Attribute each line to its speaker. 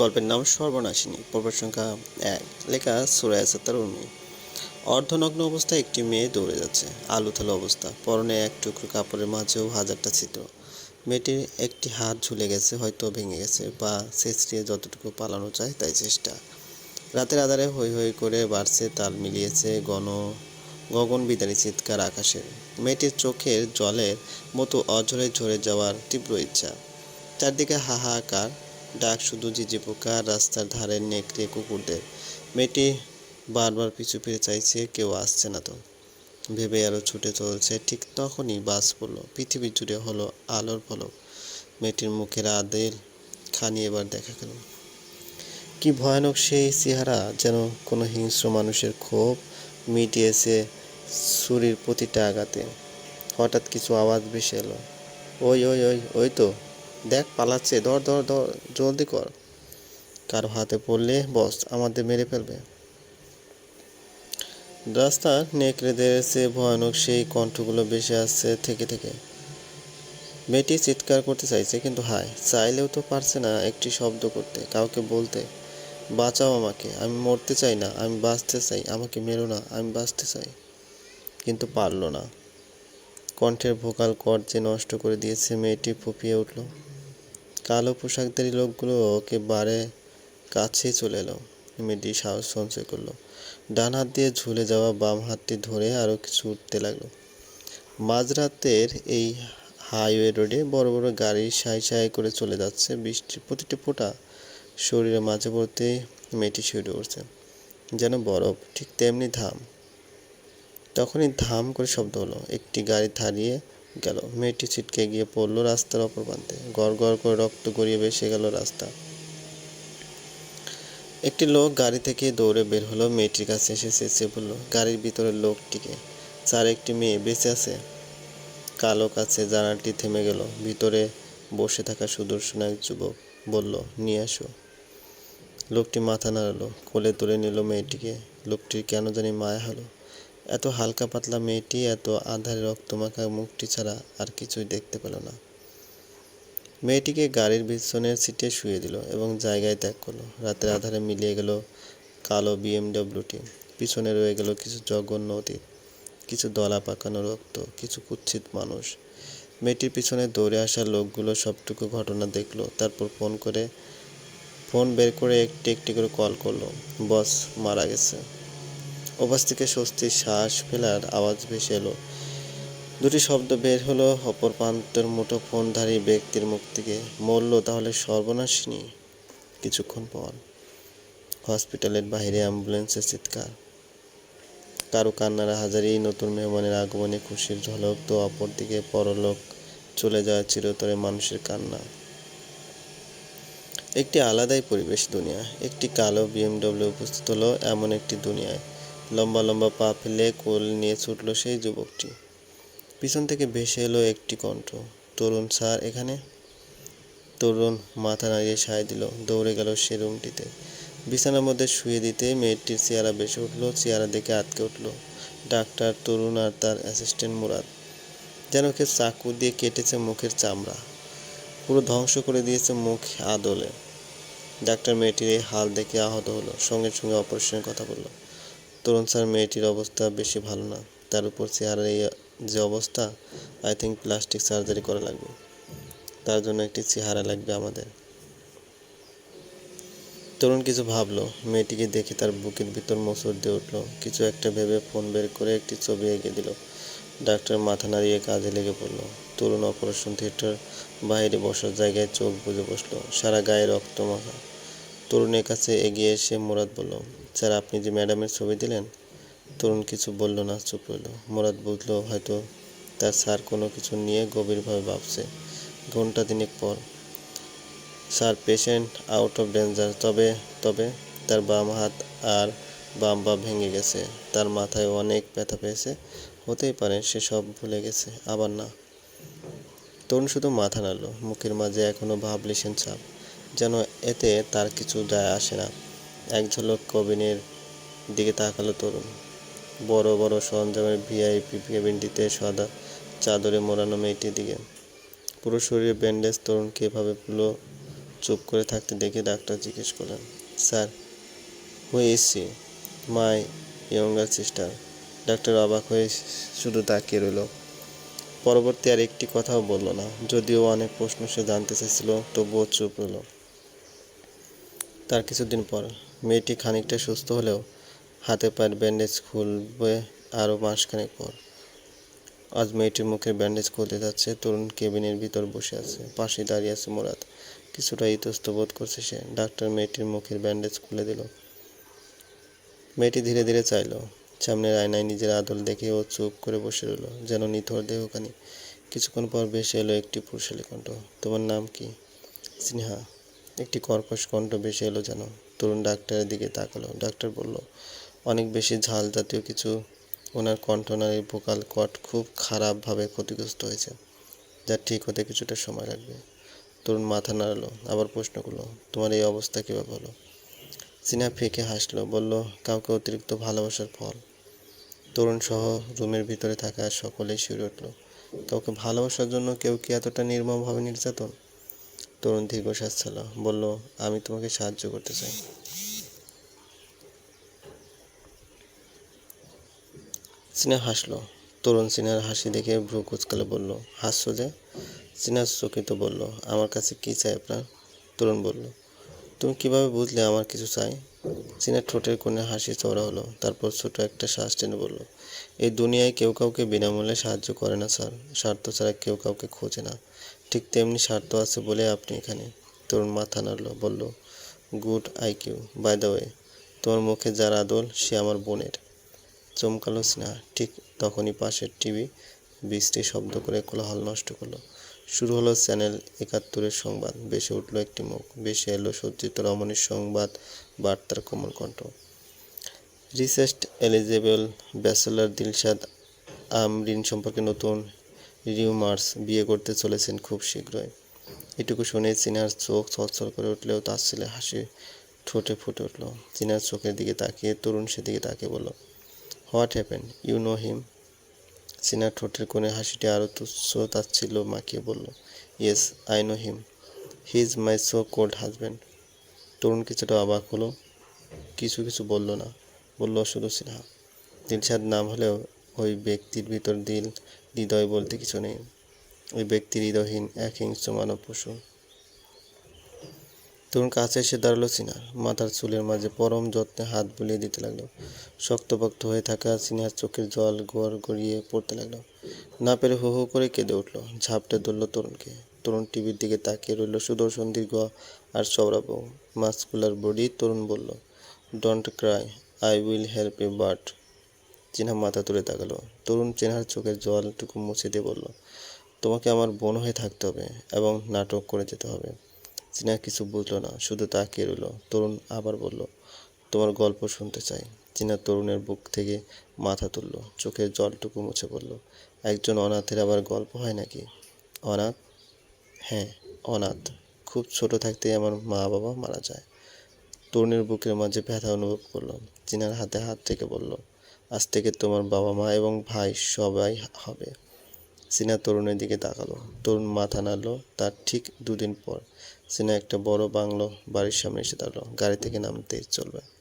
Speaker 1: গল্পের নাম সর্বনাশিনী। পর্বের সংখ্যা এক। লেখা সুরায় সাত্তার উর্মি। অর্ধনগ্ন অবস্থায় একটি মেয়ে দৌড়ে যাচ্ছে। আলুথালু অবস্থা। পরনে এক টুকরো কাপড়ের মাঝেও হাজারটা ছিদ্র। মেয়েটির একটি হাত ঝুলে গেছে, হয়তো ভেঙে গেছে বা ছেঁচড়িয়ে যতটুকু পালানো যায় তাই চেষ্টা। রাতের আধারে হই হই করে বাড়ছে, তাল মিলিয়েছে গণ, গগন বিদারী চিৎকার আকাশের। মেয়েটির চোখের জলের মতো অঝরে ঝরে যাওয়ার তীব্র ইচ্ছা। চারদিকে হাহাকার ডাক শুধু ঝিঝি পোকা, রাস্তার ধারে নেকড়ে, কুকুরদের। মেয়েটি বারবার পিছু ফিরে চাইছে, কেউ আসছে না তো। ভেবে আরও ছুটে চলছে, ঠিক তখনই বাস পড়ল। পৃথিবী জুড়ে হলো আলোর পলক। মেয়েটির মুখের আদেল খানি এবার দেখা গেল। কি ভয়ানক সেই চেহারা যেন কোনো হিংস্র মানুষের ক্ষোভ মিটিয়েছে ছুরির প্রতিটা আঘাতে। হঠাৎ কিছু আওয়াজ ভেসে এলো। ওই ওই ওই ওই তো। দেখ, পালাচ্ছে, ধর ধর ধর, জলদি কর। কারও হাতে পড়লে বস, আমাদের মেরে ফেলবে। রাস্তার নেকড়েদের সে ভয়ানক সেই কণ্ঠগুলো বেশি আসছে থেকে থেকে। মেয়েটি চিৎকার করতে চাইছে, কিন্তু হায়, চাইলেও তো পারছে না একটি শব্দ করতে, কাউকে বলতে। বাঁচাও আমাকে, আমি মরতে চাই না, আমি বাঁচতে চাই, আমাকে মেরো না, আমি বাঁচতে চাই। কিন্তু পারল না। কণ্ঠের ভোকাল কর্ড যে নষ্ট করে দিয়েছে, মেয়েটি ফুপিয়ে উঠল। কালো পোশাকধারী লোকগুলো ওকে বারে কাছেই চলে এলো। মেয়েটি সাহস সঞ্চয় করল। ডান হাত দিয়ে ঝুলে যাওয়া বাম হাতটি ধরে আরও কিছু উঠতে লাগল। মাঝরাতের এই হাইওয়ে রোডে বড় বড় গাড়ি সাই সাই করে চলে যাচ্ছে। বৃষ্টির প্রতিটি ফোঁটা শরীরে মাঝে পড়তে মেয়েটি শিউরে উঠছে যেন বরফ, ঠিক তেমনি ধাম। তখনই ধাম করে শব্দ হলো। একটি গাড়ি থামিয়ে গেল। মেয়েটি ছিটকে গিয়ে পড়ল রাস্তার অপর প্রান্তে। গড় গড় করে রক্ত গড়িয়ে ভেসে গেল রাস্তা। একটি লোক গাড়ি থেকে দৌড়ে বের হলো। মেয়েটির কাছে এসে চেঁচিয়ে বলল, গাড়ির ভিতরে লোকটিকে। চার একটি মেয়ে বেঁচে আছে? কালো কাছে জানালাটি থেমে গেল। ভিতরে বসে থাকা সুদর্শন এক যুবক বলল, নিয়ে আসো। লোকটি মাথা নাড়ালো, কোলে তুলে নিল মেয়েটিকে। লোকটির কেন জানি মায়া হলো। এত হালকা পাতলা মেয়েটি, এত আধারে রক্তমাখা মুখটি ছাড়া আর কিছুই দেখতে পেল না। মেয়েটিকে গাড়ির পিছনের সিটে শুয়ে দিল এবং জায়গায় ত্যাগ করল। রাতের আধারে মিলিয়ে গেল কালো বিএমডব্লিউটি। পিছনে রয়ে গেল কিছু জঘন্য অতীত, কিছু দলা পাকানো রক্ত, কিছু কুৎসিত মানুষ। মেয়েটির পিছনে দৌড়ে আসা লোকগুলো সবটুকু ঘটনা দেখল, তারপর ফোন করে, ফোন বের করে একটি একটি করে কল করল। বস, মারা গেছে। ওপাশ থেকে স্বস্তির শ্বাস ফেলার আওয়াজ ভেসে এলো। দুটি শব্দ বের হলো, অপর প্রান্তের মুঠো ফোনধারী ব্যক্তির মুখ থেকে। মরল তাহলে সর্বনাশিনী কিছুক্ষণ পর হসপিটালের বাইরে অ্যাম্বুলেন্সের চিৎকার। কারও কান্নার হাজারি, নতুন মেহমানের আগমনে খুশির ঝলক, তো অপরদিকে পরলোক চলে যাওয়া চিরতরে মানুষের কান্না। একটি আলাদাই পরিবেশ দুনিয়া, একটি কালো বিএমডব্লিউ উপস্থিত হলো এমন একটি দুনিয়ায়। লম্বা লম্বা পা ফেলে কোল নিয়ে ছুটল সেই যুবকটি। পিছন থেকে ভেসে এলো একটি কণ্ঠ। তরুণ স্যার এখানে? তরুণ মাথা নাড়িয়ে সায় দিল। দৌড়ে গেল সে রুমটিতে। বিছানার মধ্যে শুয়ে দিতে মেয়েটির চেহারা বেসে উঠল, চেহারা দেখে আটকে উঠল। ডাক্তার, তরুণ আর তার অ্যাসিস্ট্যান্ট মুরাদ। যেন কে চাকু দিয়ে কেটেছে মুখের চামড়া। পুরো ধ্বংস করে দিয়েছে মুখ আদলে। ডাক্তার মেয়েটির এই হাল দেখে আহত হলো। সঙ্গে সঙ্গে অপারেশনের কথা বলল। তরুণ স্যার মেয়েটির অবস্থা বেশি ভালো না। তার উপর চেহারার এই, যে অবস্থা আই থিঙ্ক প্লাস্টিক সার্জারি করা লাগবে। তার জন্য একটি চেহারা লাগবে আমাদের। তরুণ কিছু ভাবলো। মেয়েটিকে দেখে তার বুকের ভিতর মোচড় দিয়ে উঠল। কিছু একটা ভেবে ফোন বের করে একটি ছবি এঁকে দিল। ডাক্তার মাথা নাড়িয়ে কাজে লেগে পড়ল। তরুণ অপারেশন থিয়েটার বাইরে বসার জায়গায় চোখ বুজে বসল। সারা গায়ে রক্ত মাখা। তরুণের কাছে এগিয়ে এসে মুরাদ বলল, স্যার, আপনি যে ম্যাডামের ছবি দিলেন, তরুণ কিছু বলল না, চুপ রইল। মুরাদ বুঝলো হয়তো তার স্যার কোনো কিছু নিয়ে গভীরভাবে ভাবছে। ঘণ্টা দিনেক পর, sir, patient out of danger. তবে তবে তার বাম হাত আর বাম বা ভেঙে গেছে। তার মাথায় অনেক ব্যথা পেয়েছে। হতেই পারে সে সব ভুলে গেছে, আবার না। তরুণ শুধু মাথা নাড়ল, মুখের মাঝে এখনও ভাবলিসেন ছাপ। যেন এতে তার কিছু যায় আসে না। এক ঝলক কবিনের দিকে তাকালো তরুণ। বড় বড় সরঞ্জামের ভিআইপি কেবিনটিতে সাদা চাদরে মোড়ানো মেয়েটির দিকে। পুরো শরীরে ব্যান্ডেজ তরুণকে এভাবে পুরো চুপ করে থাকতে দেখে ডাক্তার জিজ্ঞেস করলেন, sir is she my younger sister doctor অবাক হয়ে শুধু তাকিয়ে রইল। পরবর্তী আর একটি কথাও বলল না। যদিও অনেক প্রশ্ন সে জানতে চাইছিল তবুও চুপ রইল। তার কিছুদিন পর মেয়েটি খানিকটা সুস্থ হলেও হাতে পায়ের ব্যান্ডেজ খুলবে আরও মাসখানেক পর। আজ মেয়েটির মুখের ব্যান্ডেজ খুলতে যাচ্ছে, তরুণ কেবিনের ভিতর বসে আছে। পাশে দাঁড়িয়ে আছে মুরাদ। কিছুটা ইতস্ত বোধ করছে সে। ডাক্তার মেয়েটির মুখের ব্যান্ডেজ খুলে দিল। মেয়েটি ধীরে ধীরে চাইল। সামনের আয়নায় নিজের আদল দেখে ও চুপ করে বসে রইল, যেন নিথর দেহখানি। কিছুক্ষণ পর ভেসে এলো একটি পুরুষালী কণ্ঠ। তোমার নাম কি? স্নেহা। একটি কর্কশ কণ্ঠ ভেসে এলো যেন। তরুণ ডাক্তারের দিকে তাকালো। ডাক্তার বলল, অনেক বেশি ঝাল জাতীয় কিছু। ওনার কণ্ঠনালীর ভোকাল কট খুব খারাপভাবে ক্ষতিগ্রস্ত হয়েছে। যা ঠিক হতে কিছুটা সময় লাগবে। তরুণ মাথা নাড়ালো, আবার প্রশ্ন করল, তোমার এই অবস্থা কীভাবে হলো? সিনহা ফেঁকে হাসলো, বলল, কাউকে অতিরিক্ত ভালোবাসার ফল। তরুণ সহ রুমের ভিতরে থাকা সকলেই শিউরে উঠল, কাউকে ভালোবাসার জন্য কেউ কি এতটা নির্মমভাবে নির্যাতন? তরুণ দীর্ঘশ্বাস ছিল। বলল, আমি তোমাকে সাহায্য করতে চাই। সিনা হাসলো। তরুণ সিনার হাসি দেখে ভ্রু কুচকালে বলল, হাসছো যে? সিনহা চকিত বলল, আমার কাছে কি চাই আপনার? তরুণ বলল তুমি কীভাবে বুঝলে আমার কিছু চাই? সিনহার ঠোঁটের কোণে হাসি চওড়া হলো, তারপর ছোট একটা শ্বাস টেনে বলল, এই দুনিয়ায় কেউ কাউকে বিনামূল্যে সাহায্য করে না, স্যার। স্বার্থ ছাড়া কেউ কাউকে খোঁজে না। ঠিক তেমনি স্বার্থ আছে বলে আপনি এখানে। তরুণ মাথা নাড়ল, বলল, good IQ by the way, তোমার মুখে যার আদল, সে আমার বোনের। চমকালো স্নেহা, ঠিক তখনই পাশের টিভি বৃষ্টি শব্দ করে কোলাহল নষ্ট করল। শুরু হলো চ্যানেল একাত্তরের সংবাদ। বেশে উঠল একটি মুখ। বেশে এলো সজ্জিত রমণীর সংবাদ বার্তার কোমল কণ্ঠ। Recent eligible bachelor Dilshad Amrin সম্পর্কে নতুন রিউমার্স বিয়ে করতে চলেছেন খুব শীঘ্রই। এটুকু শুনে চিনার চোখ ছলছল করে উঠলেও তার ছেলে হাসি ঠোঁটে ফুটে উঠল। চিনার চোখের দিকে তাকিয়ে তরুণ সেদিকে তাকিয়ে বলল, what happen? You know him? সিনার ঠোঁটের কোণে হাসিটি আরও তুচ্ছ তাচ্ছিল মাখিয়ে বলল yes I know him he is my so called husband Tarun কিছুটা অবাক হলো, কিছু কিছু বলল না। বলল, শুধু সিনহা। দিলশাদ নাম হলেও ওই ব্যক্তির ভিতর দিল, হৃদয় বলতে কিছু নেই। ওই ব্যক্তির হৃদয়হীন এক হিংস্র মানব পশু। তরুণ কাছে এসে দাঁড়াল সিনার মাথার চুলের মাঝে পরম যত্নে হাত বুলিয়ে দিতে লাগল। শক্তপোক্ত হয়ে থাকা সিনহার চোখের জল গড় গড়িয়ে পড়তে লাগল। না পেরে হু হু করে কেঁদে উঠল। ঝাপটে ধরলো তরুণকে। তরুণ টিভির দিকে তাকিয়ে রইল সুদর্শন, দীর্ঘ আর চওড়াবো মাস্কুলার বডি, তরুণ বলল don't cry I will help you but Sinha মাথা তুলে তাকালো। তরুণ চেনহার চোখের জলটুকু মুছে দিয়ে বলল, তোমাকে আমার বোন হয়ে থাকতে হবে এবং নাটক করে যেতে হবে। চিনা কিছু বুঝলো না, শুধু তাকিয়ে রইল। তরুণ আবার বলল, তোমার গল্প শুনতে চাই। চীনা তরুণের বুক থেকে মাথা তুলল, চোখের জলটুকু মুছে পড়ল একজন অনাথের আবার গল্প হয় নাকি? অনাথ? হ্যাঁ অনাথ। খুব ছোট থাকতেই আমার মা বাবা মারা যায়। তরুণের বুকের মাঝে ব্যথা অনুভব করল। চিনার হাতে হাত থেকে বলল, আজ থেকে তোমার বাবা মা এবং ভাই সবাই হবে। সিনা তরুণের দিকে তাকালো। তরুণ মাথা নাড়লো, তার ঠিক দুদিন পর সিনা একটা বড় বাংলো বাড়ির সামনে এসে দাঁড়াল। গাড়ি থেকে নামতে চলবে।